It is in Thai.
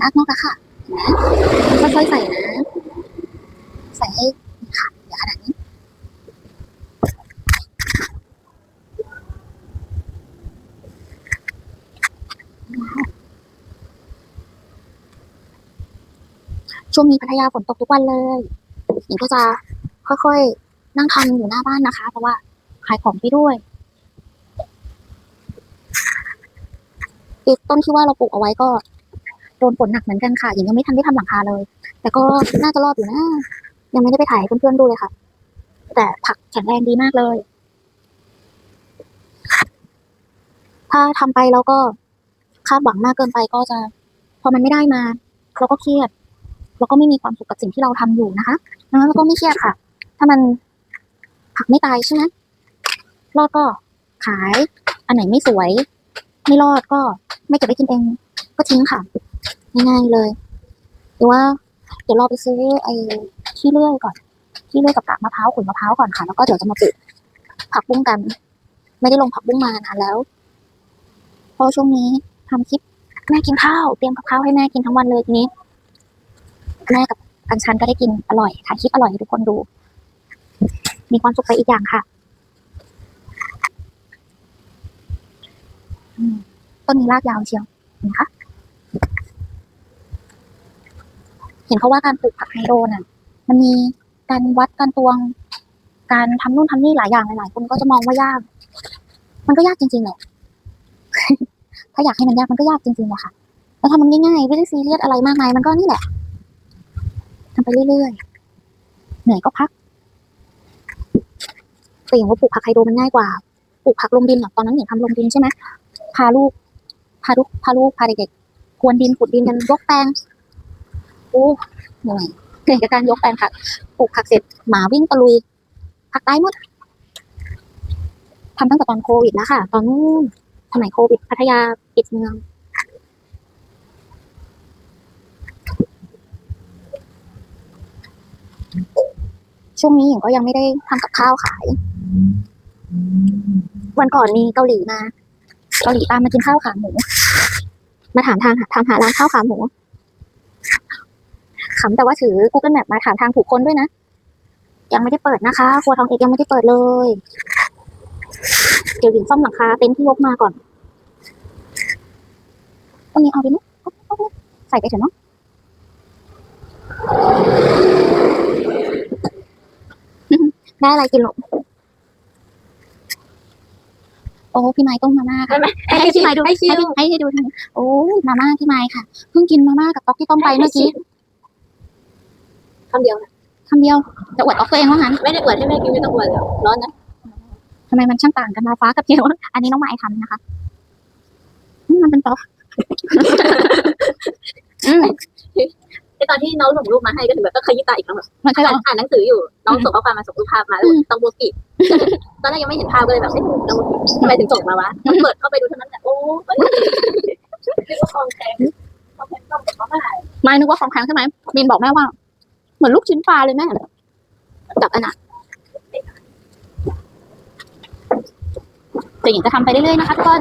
นักนอกอะค่ะนะค่อยๆใส่นะใส่ให้ค่ะอย่าขนาดนี้ช่วงนี้พัทยาฝนตกทุกวันเลยหญิงก็จะค่อยๆนั่งทำอยู่หน้าบ้านนะคะ เพราะว่าขายของไปด้วยอีกต้นที่ว่าเราปลูกเอาไว้ก็ โดนฝนหนักเหมือนกันค่ะหญิงยังไม่ทันได้ทำหลังคาเลย แต่ก็น่าจะรอดอยู่นะยังไม่ได้ไปถ่ายเพื่อนๆดูเลยค่ะ แต่ผักแข็งแรงดีมากเลย ถ้าทำไปแล้วก็คาดหวังมากเกินไปก็จะ พอมันไม่ได้มาเราก็เครียดแล้วก็ไม่มีความสุขกับสิ่งที่เราทำอยู่นะคะดังนั้นเราก็ไม่เครียดค่ะ ถ้ามันผักไม่ตายใช่ไหมรอดก็ขาย อันไหนไม่สวย ไม่รอดก็ไม่เก็บไว้กินเอง ก็ทิ้งค่ะ ง่ายๆเลยหรือว่าเดี๋ยวเราไปซื้อไอ้ที่เลื่อยก่อน ที่เลื่อยกับกากมะพร้าวขุนมะพร้าวก่อนค่ะ แล้วก็เดี๋ยวจะมาปลูกผักบุ้งกัน ไม่ได้ลงผักบุ้งมานานแล้วเพราะช่วงนี้ทำคลิปแม่กินข้าวเตรียมกับข้าวให้แม่กินทั้งวันเลยทีนี้แม่กับอัญชันก็ได้กินอร่อยถ่ายคลิปอร่อยให้ทุกคนดู มีความสุขไปอีกอย่างค่ะต้นนี้รากยาวเชียวเห็นไหมคะ เห็นเขาว่าการปลูกผักไฮโดรน่ะ มันมีการวัดการตวง การทำนู่นทำนี่หลายอย่างหลายๆคนก็จะมองว่ายาก มันก็ยากจริงๆแหละถ้าอยากให้มันยากมันก็ยากจริงๆแหละค่ะแล้วทำมันง่ายๆไม่ได้ซีเรียสอะไรมากมายมันก็นี่แหละทำไปเรื่อยๆเหนื่อยก็พักแต่อย่างว่าปลูกผักไฮโดรมันง่ายกว่าปลูกผักลงดินอตอนนั้นหญิงทำลงดินใช่ไหมพาลูกพาลูกพาลูกพาเด็กๆควนดินขุดดินกันยกแปลง อ้เหนื่อยเหนื่อยกับการยกแปลงผักปลูกผักเสร็จหมาวิ่งตะลุยผักตายหมดทำตั้งแต่ตอนโควิดแล้วค่ะ ตอนนู้นสมัยโควิดพัทยาปิดเมืองช่วงนี้หญิงก็ยังไม่ได้ทำกับข้าวขาย วันก่อนมีเกาหลีมา เกาหลีตามมากินข้าวขาหมู มาถามทางทางหาร้านข้าวขาหมู ขำแต่ว่าถือ Google Map มาถามทางถูกคนด้วยนะ ยังไม่ได้เปิดนะคะ ครัวทองเอกยังไม่ได้เปิดเลย เดี๋ยวหญิงซ่อมหลังคาเต็นท์ที่ยกมาก่อนตรงนี้เอาไปไหมเอาเอาไปใส่ไปเถอะเนาะได้อะไรกินหรอโอ้พี่ไม้ต้มมาม่าค่ะให้ให้พี่ไม้ดูให้พี่ให้ให้ดูทางนี้โอ้มาม่าพี่ไม้ค่ะเพิ่งกินมาม่ากับต๊อกที่ต้มไปเมื่อกี้ คำเดียวนะคำเดียวจะอวดออกตัวเองว่างั้นไม่ได้อวดให้แม่กินไม่ต้องอวดหรอกร้อนนะทำไมมันช่างต่างกันมาฟ้ากับเขียวอันนี้น้องไม้ทำนะคะอืมมันเป็นต๊อกอืมไอตอนที่น้องส่งรูปมาให้ก็ถึงแบบก็ขยี้ตาอีกครั้งแบบมันใช่หรออ่านหนังสืออยู่ น้องส่งข้อความมาส่งรูปภาพมาแล้วต้องโบกิตอนแรกยังไม่เห็นภาพก็เลยแบบเอ๊ะน้องโบกิทำไมถึงส่งมาวะเปิดเข้าไปดูเท่านั้นแหละโอ้ยนึกว่าของแข็งของแข็งต้องเป็นของอะไรไม้นึกว่าของแข็งใช่ไหมมินบอกแม่ว่า เหมือนลูกชิ้นปลาเลยแม่กับอันน่ะแต่หญิงจะทำไปเรื่อยๆนะคะทุกคน